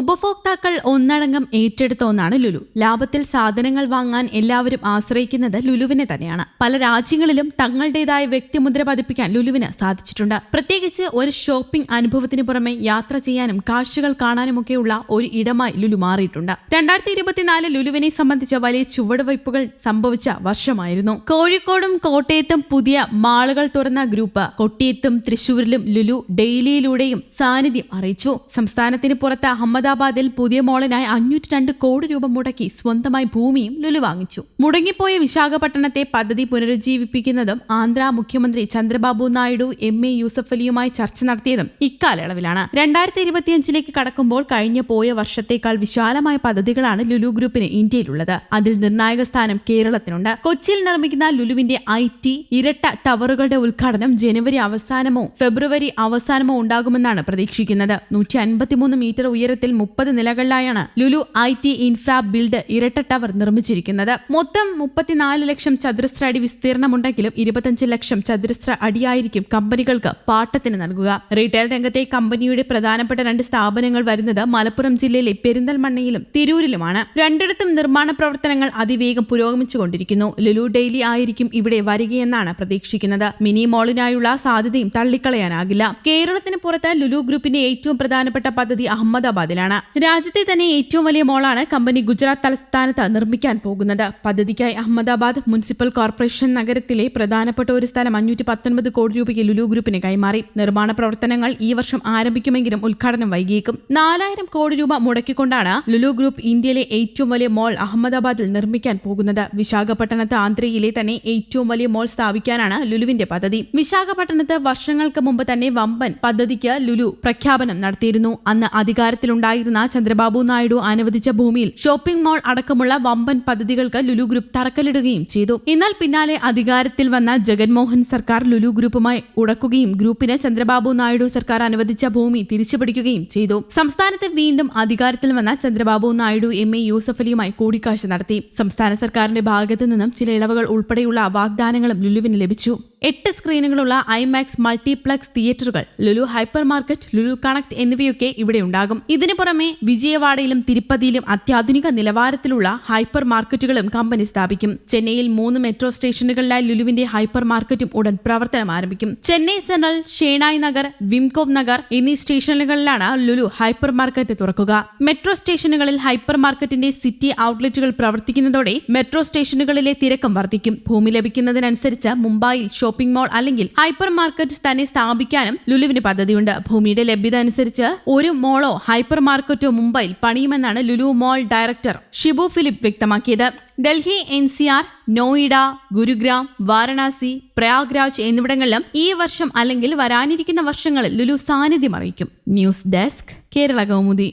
ഉപഭോക്താക്കൾ ഒന്നടങ്കം ഏറ്റെടുത്ത ഒന്നാണ് ലുലു. ലാഭത്തിൽ സാധനങ്ങൾ വാങ്ങാൻ എല്ലാവരും ആശ്രയിക്കുന്നത് ലുലുവിനെ തന്നെയാണ്. പല രാജ്യങ്ങളിലും തങ്ങളുടേതായ വ്യക്തിമുദ്ര പതിപ്പിക്കാൻ ലുലുവിന് സാധിച്ചിട്ടുണ്ട്. പ്രത്യേകിച്ച് ഒരു ഷോപ്പിംഗ് അനുഭവത്തിന് പുറമെ യാത്ര ചെയ്യാനും കാഴ്ചകൾ കാണാനുമൊക്കെയുള്ള ഒരു ഇടമായി ലുലു മാറിയിട്ടുണ്ട്. രണ്ടായിരത്തി ഇരുപത്തിനാല് ലുലുവിനെ സംബന്ധിച്ച വലിയ ചുവടുവയ്പ്പുകൾ സംഭവിച്ച വർഷമായിരുന്നു. കോഴിക്കോടും കോട്ടയത്തും പുതിയ മാളുകൾ തുറന്ന ഗ്രൂപ്പ് കൊട്ടിയത്തും തൃശൂരിലും ലുലു ഡെയിലിയിലൂടെയും സാന്നിധ്യം അറിയിച്ചു. സംസ്ഥാനത്തിന് പുറത്ത് അഹമ്മദാബാദിൽ പുതിയ മോളിനായി അഞ്ഞൂറ്റി രണ്ട് കോടി രൂപ മുടക്കി സ്വന്തമായി ഭൂമിയും ലുലു വാങ്ങിച്ചു. മുടങ്ങിപ്പോയ വിശാഖപട്ടണത്തെ പദ്ധതി പുനരുജ്ജീവിപ്പിക്കുന്നതും ആന്ധ്ര മുഖ്യമന്ത്രി ചന്ദ്രബാബു നായിഡു എം എ യൂസഫ് അലിയുമായി ചർച്ച നടത്തിയതും ഇക്കാലയളവിലാണ്. രണ്ടായിരത്തി ഇരുപത്തിയഞ്ചിലേക്ക് കടക്കുമ്പോൾ കഴിഞ്ഞ പോയ വർഷത്തേക്കാൾ വിശാലമായ പദ്ധതികളാണ് ലുലു ഗ്രൂപ്പിന് ഇന്ത്യയിലുള്ളത്. അതിൽ നിർണായക സ്ഥാനം കേരളത്തിനുണ്ട്. കൊച്ചിയിൽ നിർമ്മിക്കുന്ന ലുലുവിന്റെ ഐ ടി ഇരട്ട ടവറുകളുടെ ഉദ്ഘാടനം ജനുവരി അവസാനമോ ഫെബ്രുവരി അവസാനമോ ഉണ്ടാകുമെന്നാണ് പ്രതീക്ഷിക്കുന്നത്. നൂറ്റി അൻപത്തിമൂന്ന് മീറ്റർ ഉയരത്തിൽ മുപ്പത് നിലകളിലായാണ് Lulu I T infra build ഇരട്ട ടവർ നിർമ്മിച്ചിരിക്കുന്നത്. മൊത്തം മുപ്പത്തിനാല് ലക്ഷം ചതുരശ്ര അടി വിസ്തീർണമുണ്ടെങ്കിലും ഇരുപത്തഞ്ച് ലക്ഷം ചതുരശ്ര അടിയായിരിക്കും കമ്പനികൾക്ക് പാട്ടത്തിന് നൽകുക. റീറ്റെയിൽ രംഗത്തെ കമ്പനിയുടെ പ്രധാനപ്പെട്ട രണ്ട് സ്ഥാപനങ്ങൾ വരുന്നത് മലപ്പുറം ജില്ലയിലെ പെരിന്തൽമണ്ണയിലും തിരൂരിലുമാണ്. രണ്ടിടത്തും നിർമ്മാണ പ്രവർത്തനങ്ങൾ അതിവേഗം പുരോഗമിച്ചുകൊണ്ടിരിക്കുന്നു. ലുലു ഡെയിലി ആയിരിക്കും ഇവിടെ വരികയെന്നാണ് പ്രതീക്ഷിക്കുന്നത്. മിനി മോളിനായുള്ള സാധ്യതയും തള്ളിക്കളയാനാകില്ല. കേരളത്തിന് പുറത്ത് ലുലു ഗ്രൂപ്പിന്റെ ഏറ്റവും പ്രധാനപ്പെട്ട പദ്ധതി അഹമ്മദാബാദിലാണ്. രാജ്യത്തെ തന്നെ ഏറ്റവും വലിയ മോളാണ് കമ്പനി ഗുജറാത്ത് തലസ്ഥാനത്ത് നിർമ്മിക്കാൻ പോകുന്നത്. പദ്ധതിക്കായി അഹമ്മദാബാദ് മുനിസിപ്പൽ കോർപ്പറേഷൻ നഗരത്തിലെ പ്രധാനപ്പെട്ട ഒരു സ്ഥലം അഞ്ഞൂറ്റി പത്തൊൻപത് കോടി രൂപയ്ക്ക് ലുലു ഗ്രൂപ്പിന് കൈമാറി. നിർമ്മാണ പ്രവർത്തനങ്ങൾ ഈ വർഷം ആരംഭിക്കുമെങ്കിലും ഉദ്ഘാടനം വൈകിയേക്കും. നാലായിരം കോടി രൂപ മുടക്കിക്കൊണ്ടാണ് ലുലു ഗ്രൂപ്പ് ഇന്ത്യയിലെ ഏറ്റവും വലിയ മോൾ അഹമ്മദാബാദിൽ നിർമ്മിക്കാൻ പോകുന്നത്. വിശാഖപട്ടണത്ത് ആന്ധ്രയിലെ തന്നെ ഏറ്റവും വലിയ മോൾ സ്ഥാപിക്കാനാണ് ലുലുവിന്റെ പദ്ധതി. വിശാഖപട്ടണത്ത് വർഷങ്ങൾക്ക് മുമ്പ് തന്നെ വമ്പൻ പദ്ധതിക്ക് ലുലു പ്രഖ്യാപനം നടത്തിയിരുന്നു. അന്ന് അധികാരത്തിലുണ്ടായിരുന്ന ചന്ദ്രബാബു നായിഡു അനുവദിച്ച ഭൂമിയിൽ ഷോപ്പിംഗ് മാൾ അടക്കമുള്ള വമ്പൻ പദ്ധതികൾക്ക് ലുലു ഗ്രൂപ്പ് തറക്കല്ലിടുകയും ചെയ്തു. എന്നാൽ പിന്നാലെ അധികാരത്തിൽ വന്ന ജഗൻമോഹൻ സർക്കാർ ലുലു ഗ്രൂപ്പുമായി ഉടക്കുകയും ഗ്രൂപ്പിന് ചന്ദ്രബാബു നായിഡു സർക്കാർ അനുവദിച്ച ഭൂമി തിരിച്ചുപിടിക്കുകയും ചെയ്തു. സംസ്ഥാനത്ത് വീണ്ടും അധികാരത്തിൽ വന്ന ചന്ദ്രബാബു നായിഡു എം. എ. യൂസഫലിയുമായി കൂടിക്കാഴ്ച നടത്തി. സംസ്ഥാന സർക്കാരിന്റെ ഭാഗത്തു നിന്നും ചില ഇളവുകൾ ഉൾപ്പെടെയുള്ള വാഗ്ദാനങ്ങളും ലുലുവിന് ലഭിച്ചു. എട്ട് സ്ക്രീനുകളുള്ള ഐമാക്സ് മൾട്ടിപ്ലക്സ് തിയേറ്ററുകൾ Lulu hypermarket Lulu connect എന്നിവയൊക്കെ ഇവിടെ ഉണ്ടാകും. ഇതിനു പുറമെ വിജയവാഡയിലും തിരുപ്പതിയിലും അത്യാധുനിക നിലവാരത്തിലുള്ള ഹൈപ്പർ മാർക്കറ്റുകളും കമ്പനി സ്ഥാപിക്കും. ചെന്നൈയിൽ മൂന്ന് മെട്രോ സ്റ്റേഷനുകളിലായി ലുലുവിന്റെ ഹൈപ്പർ മാർക്കറ്റും ഉടൻ പ്രവർത്തനം ആരംഭിക്കും. ചെന്നൈ സെൻട്രൽ ഷേണായ് നഗർ വിംകോവ് നഗർ എന്നീ സ്റ്റേഷനുകളിലാണ് ലുലു ഹൈപ്പർ മാർക്കറ്റ് തുറക്കുക. മെട്രോ സ്റ്റേഷനുകളിൽ ഹൈപ്പർ മാർക്കറ്റിന്റെ സിറ്റി ഔട്ട്ലെറ്റുകൾ പ്രവർത്തിക്കുന്നതോടെ മെട്രോ സ്റ്റേഷനുകളിലെ തിരക്കും വർദ്ധിക്കും. ഭൂമി ലഭിക്കുന്നതിനനുസരിച്ച് മുംബൈയിൽ ഷോപ്പിംഗ് മാൾ അല്ലെങ്കിൽ ഹൈപ്പർ മാർക്കറ്റ് തന്നെ സ്ഥാപിക്കാനും ലുലുവിന് പദ്ധതിയുണ്ട്. ഭൂമിയുടെ ലഭ്യത അനുസരിച്ച് ഒരു മോളോ ഹൈപ്പർ മാർക്കറ്റോ മുംബൈയിൽ പണിയുമെന്നാണ് Lulu mall director Shibu Philip വ്യക്തമാക്കിയത്. ഡൽഹി എൻ നോയിഡ ഗുരുഗ്രാം വാരണാസി പ്രയാഗ്രാജ് എന്നിവിടങ്ങളിലും ഈ വർഷം അല്ലെങ്കിൽ വരാനിരിക്കുന്ന വർഷങ്ങളിൽ ലുലു സാന്നിധ്യം അറിയിക്കും. News desk Kerala Kaumudi.